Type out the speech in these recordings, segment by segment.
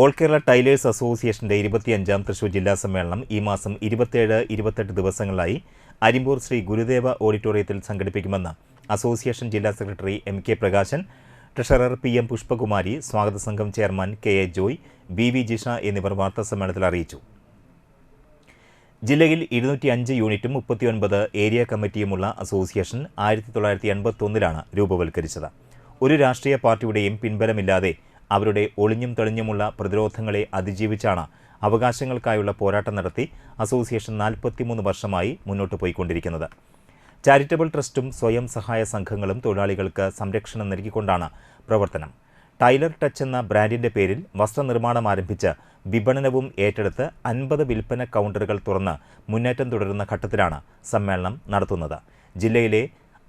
All Kerala tailors അസോസിയേഷന്റെ ഇരുപത്തിയഞ്ചാം തൃശൂർ ജില്ലാ സമ്മേളനം ഈ മാസം ഇരുപത്തിയേഴ് ഇരുപത്തെട്ട് ദിവസങ്ങളായി അരിമ്പൂർ ശ്രീ ഗുരുദേവ ഓഡിറ്റോറിയത്തിൽ സംഘടിപ്പിക്കുമെന്ന് അസോസിയേഷൻ ജില്ലാ secretary M K Prakashan treasurer P M Pushpakumari സ്വാഗത സംഘം chairman K A Joy B V Jisha എന്നിവർ വാർത്താസമ്മേളനത്തിൽ അറിയിച്ചു. ജില്ലയിൽ ഇരുന്നൂറ്റി അഞ്ച് യൂണിറ്റും മുപ്പത്തിയൊൻപത് ഏരിയ കമ്മിറ്റിയുമുള്ള അസോസിയേഷൻ ആയിരത്തി തൊള്ളായിരത്തി എൺപത്തൊന്നിലാണ് രൂപവൽക്കരിച്ചത്. ഒരു രാഷ്ട്രീയ പാർട്ടിയുടെയും പിൻബലമില്ലാതെ അവരുടെ ഒളിഞ്ഞും തെളിഞ്ഞുമുള്ള പ്രതിരോധങ്ങളെ അതിജീവിച്ചാണ് അവകാശങ്ങൾക്കായുള്ള പോരാട്ടം നടത്തി അസോസിയേഷൻ നാൽപ്പത്തിമൂന്ന് വർഷമായി മുന്നോട്ട് പോയിക്കൊണ്ടിരിക്കുന്നത്. ചാരിറ്റബിൾ ട്രസ്റ്റും സ്വയം സഹായ സംഘങ്ങളും തൊഴിലാളികൾക്ക് സംരക്ഷണം നൽകിക്കൊണ്ടാണ് പ്രവർത്തനം. ടൈലർ ടച്ച് എന്ന ബ്രാൻഡിന്റെ പേരിൽ വസ്ത്രനിർമ്മാണം ആരംഭിച്ച് വിപണനവും ഏറ്റെടുത്ത് അൻപത് വിൽപ്പന കൗണ്ടറുകൾ തുറന്ന് മുന്നേറ്റം തുടരുന്ന ഘട്ടത്തിലാണ് സമ്മേളനം നടത്തുന്നത്. ജില്ലയിലെ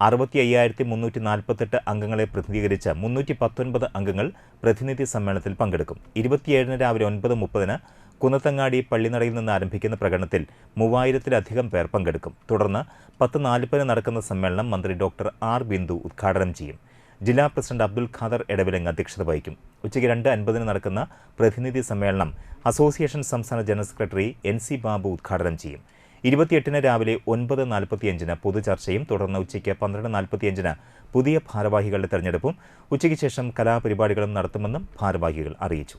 അറുപത്തി അയ്യായിരത്തി മുന്നൂറ്റി നാൽപ്പത്തെട്ട് അംഗങ്ങളെ പ്രതിനിധീകരിച്ച് മുന്നൂറ്റി പത്തൊൻപത് അംഗങ്ങൾ പ്രതിനിധി സമ്മേളനത്തിൽ പങ്കെടുക്കും. ഇരുപത്തിയേഴിന് രാവിലെ ഒൻപത് മുപ്പതിന് കുന്നത്തങ്ങാടി പള്ളിനടയിൽ നിന്ന് ആരംഭിക്കുന്ന പ്രകടനത്തിൽ മൂവായിരത്തിലധികം പേർ പങ്കെടുക്കും. തുടർന്ന് പത്ത് നാൽപ്പതിന് നടക്കുന്ന സമ്മേളനം മന്ത്രി ഡോക്ടർ ആർ ബിന്ദു ഉദ്ഘാടനം ചെയ്യും. ജില്ലാ പ്രസിഡന്റ് അബ്ദുൽ ഖാദർ എടവിലങ്ങ് അധ്യക്ഷത വഹിക്കും. ഉച്ചയ്ക്ക് രണ്ട് അൻപതിന് നടക്കുന്ന പ്രതിനിധി സമ്മേളനം അസോസിയേഷൻ സംസ്ഥാന general secretary N C Babu ഉദ്ഘാടനം ചെയ്യും. ഇരുപത്തിയെട്ടിന് രാവിലെ ഒൻപത് നാൽപ്പത്തിയഞ്ചിന് പൊതുചർച്ചയും തുടർന്ന് ഉച്ചയ്ക്ക് പന്ത്രണ്ട് നാൽപ്പത്തിയഞ്ചിന് പുതിയ ഭാരവാഹികളുടെ തെരഞ്ഞെടുപ്പും ഉച്ചയ്ക്ക് ശേഷം കലാപരിപാടികളും നടത്തുമെന്നും ഭാരവാഹികൾ അറിയിച്ചു.